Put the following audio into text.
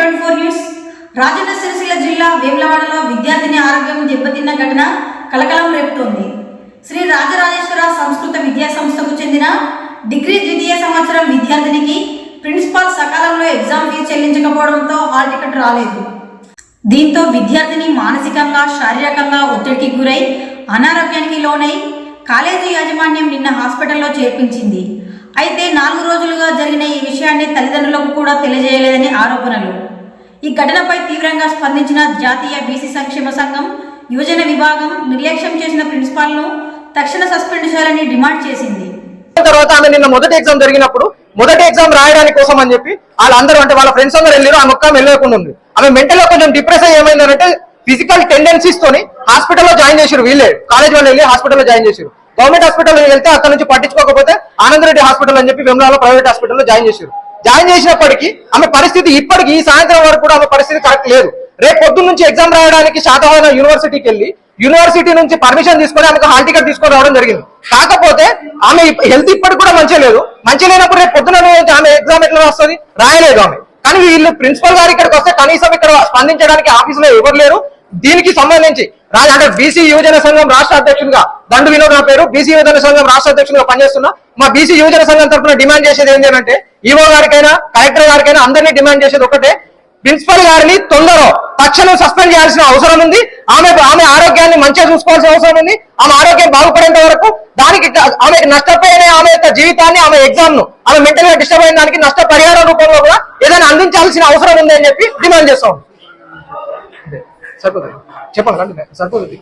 Twenty four news. Rajanna Sircilla జిల్లా వేములవాడలో విద్యార్థిని ఆరోగ్యం దెబ్బతిన్న ఘటన కలకలం రేపుతోంది. శ్రీ రాజరాజేశ్వర సంస్కృత విద్యా సంస్థకు చెందిన డిగ్రీ ద్వితీయ సంవత్సరం విద్యార్థినికి ప్రిన్సిపాల్ సకాలంలో ఎగ్జామ్ ఫీజు చెల్లించకపోవడంతో హాల్ టికెట్ రాలేదు. దీంతో విద్యార్థిని మానసికంగా శారీరకంగా ఒత్తిడికి గురై అనారోగ్యానికి లోనై కాలేజీ యాజమాన్యం నిన్న హాస్పిటల్లో చేర్పించింది. అయితే నాలుగు రోజులుగా జరిగిన ఈ విషయాన్ని తల్లిదండ్రులకు కూడా తెలియజేయలేదని ఆరోపణలు. ఈ ఘటనపై తీవ్రంగా స్పందించిన జాతీయ బీసీ సంక్షేమ సంఘం యువజన విభాగం నిర్లక్ష్యం చేసిన ప్రిన్సిపాల్ను తక్షణ సస్పెండ్ చేయాలని డిమాండ్ చేసింది. తర్వాత ఆమె నిన్న మొదటి ఎగ్జామ్ జరిగినప్పుడు మొదటి ఎగ్జామ్ రాయడానికి కోసం అని చెప్పి వాళ్ళందరూ అంటే వాళ్ళ ఫ్రెండ్స్ అందరూ వెళ్ళారు ఆమె ఒక్క వెళ్ళకుండా ఉంది. ఆమె మెంటల్ కొంచెం డిప్రెస్ అయ్యి ఏమైందంటే ఫిజికల్ టెండెన్సీస్ తోని హాస్పిటల్లో జాయిన్ చేశారు వీళ్ళే. కాలేజ్ వాళ్ళు వెళ్ళి హాస్పిటల్లో జాయిన్ చేశారు గవర్నమెంట్ హాస్పిటల్ వెళ్తే అక్కడ నుంచి పట్టించుకోకపోతే ఆనందరెడ్డి హాస్పిటల్ అని చెప్పి వెమ్లాలో ప్రైవేట్ హాస్పిటల్లో జాయిన్ చేశారు. జాయిన్ చేసినప్పటికీ ఆమె పరిస్థితి ఇప్పటికి ఈ సాయంత్రం వరకు కూడా ఆమె పరిస్థితి కరెక్ట్ లేదు. రేపు పొద్దున్న నుంచి ఎగ్జామ్ రాయడానికి శాతవాహన యూనివర్సిటీకి వెళ్ళి యూనివర్సిటీ నుంచి పర్మిషన్ తీసుకొని ఆమెకు హాల్ టికెట్ తీసుకొని రావడం జరిగింది. కాకపోతే ఆమె హెల్త్ ఇప్పటికి కూడా మంచిగా లేదు. మంచిగా లేనప్పుడు రేపు పొద్దున ఆమె ఎగ్జామ్ ఎట్లా వస్తుంది రాయలేదు ఆమె. కానీ వీళ్ళు ప్రిన్సిపల్ గారు ఇక్కడికి వస్తే కనీసం ఇక్కడ స్పందించడానికి ఆఫీసులో ఎవరు లేరు. దీనికి సంబంధించి రాజ అంటే బీసీ యువజన సంఘం రాష్ట్ర అధ్యక్షుడిగా దండు వినోద్ నా పేరు. బీసీ యువజన సంఘం రాష్ట్ర అధ్యక్షుడిగా పనిచేస్తున్నా. మా బీసీ యువజన సంఘం తరఫున డిమాండ్ చేసేది ఏంటి అంటే ఈవో గారికైనా కలెక్టర్ గారికైనా అందరినీ డిమాండ్ చేసేది ఒకటే ప్రిన్సిపల్ గారిని తొందరలో తక్షణం సస్పెండ్ చేయాల్సిన అవసరం ఉంది. ఆమె ఆమె ఆరోగ్యాన్ని మంచిగా చూసుకోవాల్సిన అవసరం ఉంది. ఆమె ఆరోగ్యం బాగుపడేంత వరకు దానికి ఆమె నష్టపోయిన ఆమె యొక్క జీవితాన్ని ఆమె ఎగ్జామ్ను ఆమె మెంటల్గా డిస్టర్బ్ అయిన దానికి నష్టపరిహారం రూపంలో కూడా ఏదైనా అందించాల్సిన అవసరం ఉంది అని చెప్పి డిమాండ్ చేస్తాం సరిపోతుంది. చెప్పండి సరిపోతుంది.